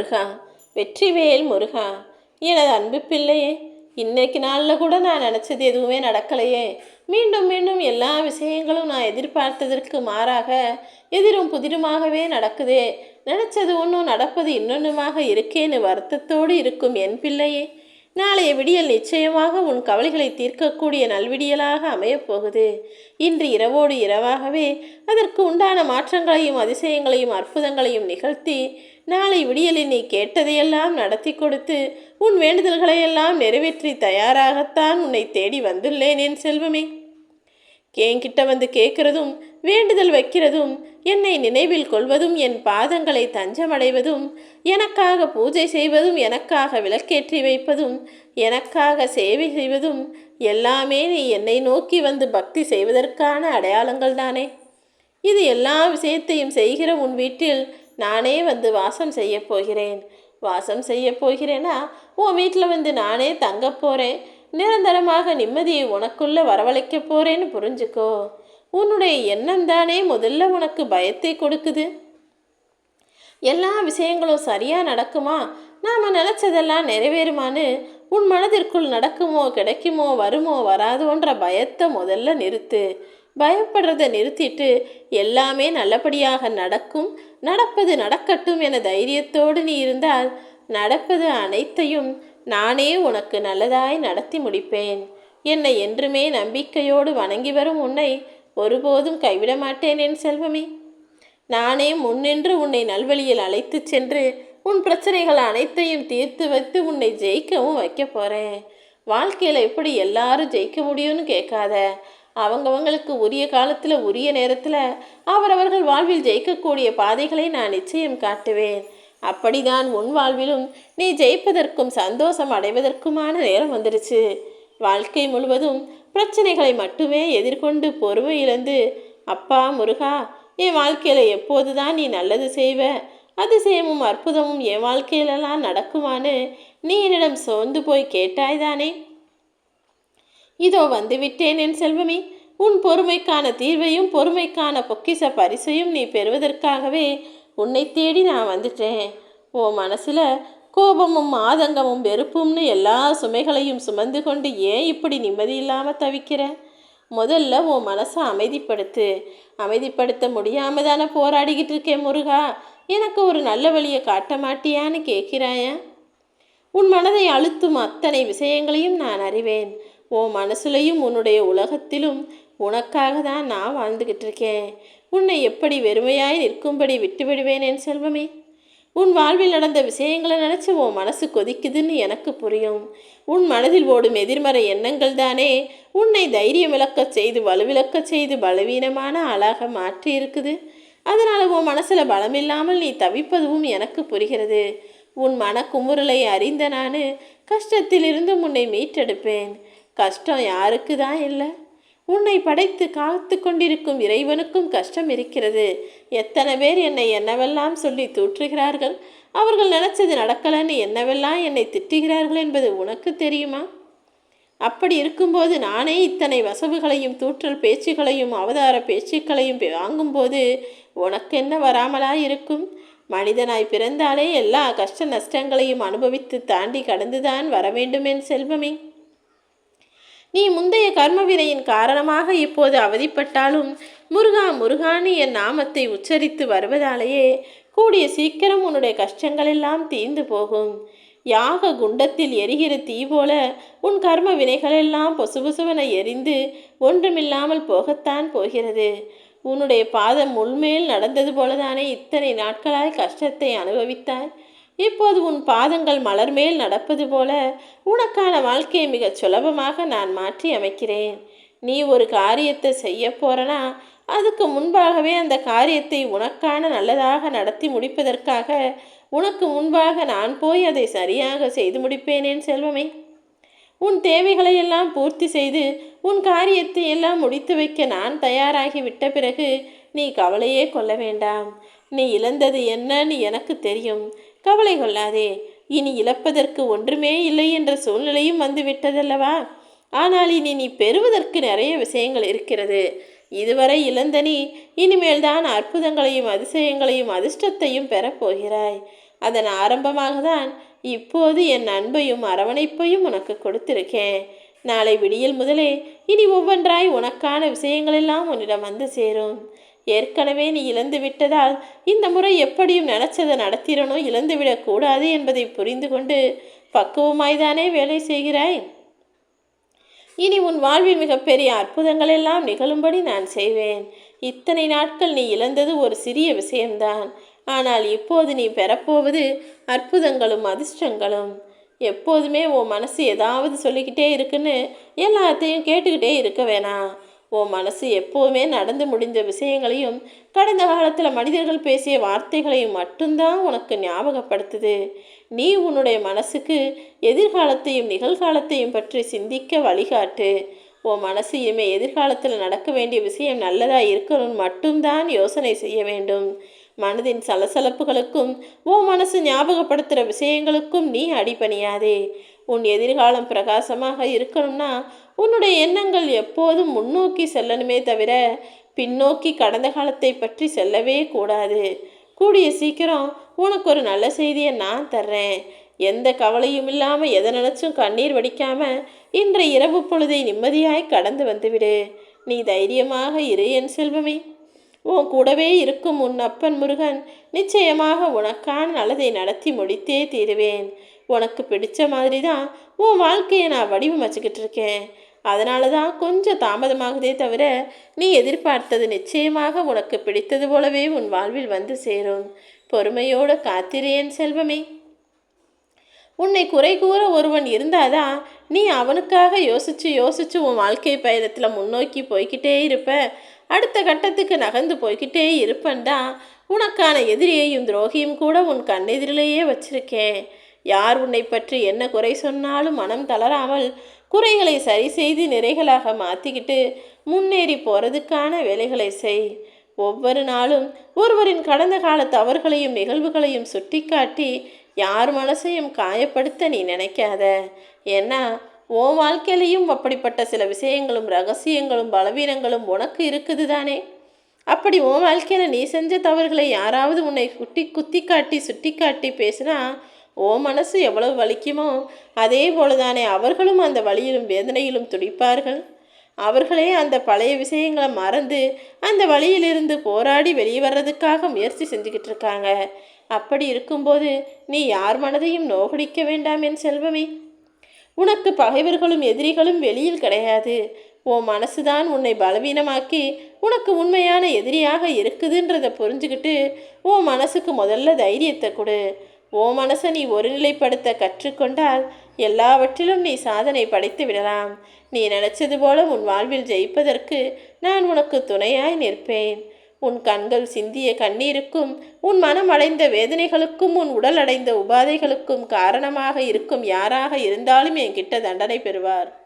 முருகா வெற்றிவேல் முருகா எனது அன்பு பிள்ளையே இன்னைக்கு நாளில் கூட நான் நினச்சது எதுவுமே நடக்கலையே. மீண்டும் மீண்டும் எல்லா விஷயங்களும் நான் எதிர்பார்த்ததற்கு மாறாக எதிரும் புதிருமாகவே நடக்குதே. நினச்சது ஒன்றும் நடப்பது இன்னொன்றுமாக இருக்கேன்னு வருத்தத்தோடு இருக்கும் என் பிள்ளையே நாளைய விடியல் நிச்சயமாக உன் கவலைகளை தீர்க்கக்கூடிய நல்விடியலாக அமையப் போகுது இன்று இரவோடு இரவாகவே அதற்கு உண்டான மாற்றங்களையும் அதிசயங்களையும் அற்புதங்களையும் நிகழ்த்தி நாளை விடியலில் நீ கேட்டதையெல்லாம் நடத்தி கொடுத்து உன் வேண்டுதல்களையெல்லாம் நிறைவேற்றி தயாராகத்தான் உன்னை தேடி வந்துள்ளேன் என் செல்வமே. என்கிட்ட வந்து கேட்கிறதும் வேண்டுதல் வைக்கிறதும் என்னை நினைவில் கொள்வதும் என் பாதங்களை தஞ்சமடைவதும் எனக்காக பூஜை செய்வதும் எனக்காக விளக்கேற்றி வைப்பதும் எனக்காக சேவை செய்வதும் எல்லாமே நீ என்னை நோக்கி வந்து பக்தி செய்வதற்கான அடையாளங்கள் தானே. இது எல்லா விஷயத்தையும் செய்கிற உன் வீட்டில் நானே வந்து வாசம் செய்ய போகிறேன். வாசம் செய்ய போகிறேன்னா உன் வீட்டில் வந்து நானே தங்க போகிறேன் நிரந்தரமாக நிம்மதியை உனக்குள்ளே வரவழைக்க போகிறேன்னு புரிஞ்சுக்கோ. உன்னுடைய எண்ணம் தானே முதல்ல உனக்கு பயத்தை கொடுக்குது? எல்லா விஷயங்களும் சரியாக நடக்குமா? நாம் நினச்சதெல்லாம் நிறைவேறுமான்னு உன் மனதிற்குள் நடக்குமோ கிடைக்குமோ வருமோ வராதோன்ற பயத்தை முதல்ல நிறுத்து. பயப்படுறதை நிறுத்திட்டு எல்லாமே நல்லபடியாக நடக்கும் நடப்பது நடக்கட்டும் என தைரியத்தோடு நீ இருந்தால் நடப்பது அனைத்தையும் நானே உனக்கு நல்லதாய் நடத்தி முடிப்பேன். என்னை என்றுமே நம்பிக்கையோடு வணங்கி வரும் உன்னை ஒருபோதும் கைவிட மாட்டேன் என் செல்வமே. நானே முன்னின்று உன்னை நல்வழியில் அழைத்துச் சென்று உன் பிரச்சனைகள் அனைத்தையும் தீர்த்து வைத்து உன்னை ஜெயிக்கவும் வைக்க போகிறேன் வாழ்க்கையில் எப்படி எல்லாரும் ஜெயிக்க முடியும்னு கேட்காத. அவங்கவங்களுக்கு உரிய காலத்தில் உரிய நேரத்தில் அவரவர்கள் வாழ்வில் ஜெயிக்கக்கூடிய பாதைகளை நான் நிச்சயம் காட்டுவேன். அப்படிதான் உன் வாழ்விலும் நீ ஜெயிப்பதற்கும் சந்தோஷம் அடைவதற்குமான நேரம் வந்துடுச்சு வாழ்க்கை முழுவதும் பிரச்சனைகளை மட்டுமே எதிர்கொண்டு பொறுமை இழந்து அப்பா முருகா என் வாழ்க்கையில் எப்போது தான் நீ நல்லது செய்வ? அதிசயமும் அற்புதமும் என் வாழ்க்கையிலலாம் நடக்குமான்னு நீ என்னிடம் சோர்ந்து போய் கேட்டாய்தானே? இதோ வந்துவிட்டேன் என் செல்வமே. உன் பொறுமைக்கான தீர்வையும் பொறுமைக்கான பொக்கிச பரிசையும் நீ பெறுவதற்காகவே உன்னை தேடி நான் வந்துட்டேன். உன் மனசில் கோபமும் ஆதங்கமும் வெறுப்பும்னு எல்லா சுமைகளையும் சுமந்து கொண்டு ஏன் இப்படி நிம்மதி இல்லாமல் தவிக்கிற? முதல்ல உன் மனசை அமைதிப்படுத்து. அமைதிப்படுத்த முடியாம தானே போராடிக்கிட்டு இருக்கேன் முருகா? எனக்கு ஒரு நல்ல வழியை காட்ட மாட்டியான்னு கேட்கிறாயா? உன் மனதை அழுத்தும் அத்தனை விஷயங்களையும் நான் அறிவேன். உன் மனசுலையும் உன்னுடைய உலகத்திலும் உனக்காக தான் நான் வாழ்ந்துக்கிட்டு இருக்கேன். உன்னை எப்படி வெறுமையாய் நிற்கும்படி விட்டு விடுவேன் என் செல்வமே? உன் வாழ்வில் நடந்த விஷயங்களை நினச்சி உன் மனசு கொதிக்குதுன்னு எனக்கு புரியும். உன் மனதில் ஓடும் எதிர்மறை எண்ணங்கள் தானே. உன்னை தைரியம் இழக்க செய்து வலுவிழக்க செய்து பலவீனமான ஆளாக மாற்றி இருக்குது. அதனால் உன் மனசில் பலமில்லாமல் நீ தவிப்பதும் எனக்கு புரிகிறது. உன் மன குமுறலை அறிந்த நான் கஷ்டத்திலிருந்து உன்னை மீட்டெடுப்பேன். கஷ்டம் யாருக்கு தான் இல்லை. உன்னை படைத்து காத்து கொண்டிருக்கும் இறைவனுக்கும் கஷ்டம் இருக்கிறது. எத்தனை பேர் என்னை என்னவெல்லாம் சொல்லி தூற்றுகிறார்கள்? அவர்கள் நினச்சது நடக்கலன்னு என்னவெல்லாம் என்னை திட்டுகிறார்கள் என்பது உனக்கு தெரியுமா? அப்படி இருக்கும்போது நானே இத்தனை வசவுகளையும் தூற்றல் பேச்சுகளையும் அவதார பேச்சுக்களையும் வாங்கும்போது உனக்கு என்ன வராமலா இருக்கும் மனிதனாய் பிறந்தாலே எல்லா கஷ்ட நஷ்டங்களையும் அனுபவித்து தாண்டி கடந்துதான் வர வேண்டுமேன் செல்வமே. நீ முந்தைய கர்மவினையின் காரணமாக இப்போது அவதிப்பட்டாலும் முருகா முருகான்னு என் நாமத்தை உச்சரித்து வருவதாலேயே கூடிய சீக்கிரம் உன்னுடைய கஷ்டங்கள் எல்லாம் தீர்ந்து போகும். யாக குண்டத்தில் எரிகிற தீ போல உன் கர்ம வினைகளெல்லாம் பொசுபொசுவன எரிந்து ஒன்றுமில்லாமல் போகத்தான் போகிறது. உன்னுடைய பாதம் முள்மேல் நடந்தது போலதானே இத்தனை நாட்களாய் கஷ்டத்தை அனுபவித்தாய்? இப்போது உன் பாதங்கள் மலர் மேல் நடப்பது போல உனக்கான வாழ்க்கையை மிகச் சுலபமாக நான் மாற்றி அமைக்கிறேன். நீ ஒரு காரியத்தை செய்ய போறனா அதுக்கு முன்பாகவே அந்த காரியத்தை உனக்கான நல்லதாக நடத்தி முடிப்பதற்காக உனக்கு முன்பாக நான் போய் அதை சரியாக செய்து முடிப்பேனேன் செல்வமே. உன் தேவைகளை எல்லாம் பூர்த்தி செய்து உன் காரியத்தை எல்லாம் முடித்து வைக்க நான் தயாராகி விட்ட பிறகு நீ கவலையே கொள்ள வேண்டாம். நீ இழந்தது என்னன்னு எனக்கு தெரியும். கவலை கொள்ளாதே. இனி இழப்பதற்கு ஒன்றுமே இல்லை என்ற சூழ்நிலையும் வந்து விட்டதல்லவா ஆனால் இனி நீ பெறுவதற்கு நிறைய விஷயங்கள் இருக்கிறது. இதுவரை இழந்த நீ இனிமேல் தான் அற்புதங்களையும் அதிசயங்களையும் அதிர்ஷ்டத்தையும் பெறப்போகிறாய் அதன் ஆரம்பமாக தான் இப்போது என் அன்பையும் அரவணைப்பையும் உனக்கு கொடுத்திருக்கேன். நாளை விடியல் முதலே இனி ஒவ்வொன்றாய் உனக்கான விஷயங்களெல்லாம் உன்னிடம் வந்து சேரும். ஏற்கனவே நீ இழந்து விட்டதால் இந்த முறை எப்படியும் நினச்சதை நடத்திடணும் இழந்துவிடக்கூடாது என்பதை புரிந்து கொண்டு பக்குவமாய்தானே வேலை செய்கிறாய்? இனி உன் வாழ்வில் மிகப்பெரிய அற்புதங்கள் எல்லாம் நிகழும்படி நான் செய்வேன். இத்தனை நாட்கள் நீ இழந்தது ஒரு சிறிய விஷயம்தான். ஆனால் இப்போது நீ பெறப்போவது அற்புதங்களும் அதிர்ஷ்டங்களும். எப்போதுமே உன் மனசு ஏதாவது சொல்லிக்கிட்டே இருக்குன்னு எல்லாத்தையும் கேட்டுக்கிட்டே இருக்க வேணாம். உன் மனசு எப்போவுமே நடந்து முடிந்த விஷயங்களையும் கடந்த காலத்தில் மனிதர்கள் பேசிய வார்த்தைகளையும் மட்டும்தான் உனக்கு ஞாபகப்படுத்துது. நீ உன்னுடைய மனசுக்கு எதிர்காலத்தையும் நிகழ்காலத்தையும் பற்றி சிந்திக்க வழிகாட்டு. உன் மனசு இனிமே எதிர்காலத்தில் நடக்க வேண்டிய விஷயம் நல்லதாக இருக்கணும்னு மட்டும்தான் யோசனை செய்ய வேண்டும். மனதின் சலசலப்புகளுக்கும் உன் மனசு ஞாபகப்படுத்துகிற விஷயங்களுக்கும் நீ அடிபணியாதே. உன் எதிர்காலம் பிரகாசமாக இருக்கணும்னா உன்னுடைய எண்ணங்கள் எப்போதும் முன்னோக்கி செல்லணுமே தவிர பின்னோக்கி கடந்த காலத்தை பற்றி செல்லவே கூடாது. கூடிய சீக்கிரம் உனக்கு ஒரு நல்ல செய்தியை நான் தர்றேன். எந்த கவலையும் இல்லாமல் எதை நினச்சும் கண்ணீர் வடிக்காமல் இன்றைய இரவு பொழுதை நிம்மதியாய் கடந்து வந்துவிடு. நீ தைரியமாக இரு என் செல்வமே. உன் கூடவே இருக்கும் உன் அப்பன் முருகன் நிச்சயமாக உனக்கான நல்லதை நடத்தி முடித்தே தீருவேன். உனக்கு பிடிச்ச மாதிரி தான் உன் வாழ்க்கையை நான் வடிவமைச்சிக்கிட்டு இருக்கேன். அதனால தான் கொஞ்சம் தாமதமாகுதே தவிர நீ எதிர்பார்த்தது நிச்சயமாக உனக்கு பிடித்தது போலவே உன் வாழ்வில் வந்து சேரும். பொறுமையோடு காத்திரேன் செல்வமே. உன்னை குறை கூற ஒருவன் இருந்தாதான் நீ அவனுக்காக யோசிச்சு யோசிச்சு உன் வாழ்க்கை பயணத்தில் முன்னோக்கி போய்கிட்டே இருப்ப. அடுத்த கட்டத்துக்கு நகர்ந்து போய்கிட்டே இருப்பேன்டா உனக்கான எதிரியையும் துரோகியும் கூட உன் கண்ணெதிரிலேயே வச்சிருக்கேன். யார் உன்னை பற்றி என்ன குறை சொன்னாலும் மனம் தளராமல் குறைகளை சரி செய்து நிறைகளாக மாற்றிக்கிட்டு முன்னேறி போகிறதுக்கான வேலைகளை செய். ஒவ்வொரு நாளும் ஒருவரின் கடந்த கால தவறுகளையும் நிகழ்வுகளையும் சுட்டிக்காட்டி யார் மனசையும் காயப்படுத்த நீ நினைக்காத. ஏன்னா உன் வாழ்க்கையிலையும் அப்படிப்பட்ட சில விஷயங்களும் ரகசியங்களும் பலவீனங்களும் உனக்கு இருக்குது தானே. அப்படி உன் வாழ்க்கையில் நீ செஞ்ச தவறுகளை யாராவது உன்னை குட்டி குத்தி காட்டி சுட்டி காட்டி பேசினா ஓ மனசு எவ்வளவு வலிக்குமோ அதே போலதானே அவர்களும் அந்த வழியிலும் வேதனையிலும் துடிப்பார்கள். அவர்களே அந்த பழைய விஷயங்களை மறந்து அந்த வழியிலிருந்து போராடி வெளியே வர்றதுக்காக முயற்சி செஞ்சுக்கிட்டு இருக்காங்க அப்படி இருக்கும்போது நீ யார் மனதையும் நோகடிக்க வேண்டாம் என் செல்வமே. உனக்கு பகைவர்களும் எதிரிகளும் வெளியில் கிடையாது. உன் மனசுதான் உன்னை பலவீனமாக்கி உனக்கு உண்மையான எதிரியாக இருக்குதுன்றதை புரிஞ்சுக்கிட்டு உன் மனசுக்கு முதல்ல தைரியத்தை கொடு. ஓ மனசை நீ ஒருநிலைப்படுத்த கற்றுக்கொண்டால் எல்லாவற்றிலும் நீ சாதனை படைத்து விடலாம். நீ நினைச்சது போல உன் வாழ்வில் ஜெயிப்பதற்கு நான் உனக்கு துணையாய் நிற்பேன். உன் கண்கள் சிந்திய கண்ணீருக்கும் உன் மனம் அடைந்த வேதனைகளுக்கும் உன் உடல் அடைந்த உபாதைகளுக்கும் காரணமாக இருக்கும் யாராக இருந்தாலும் என்கிட்ட தண்டனை பெறுவார்.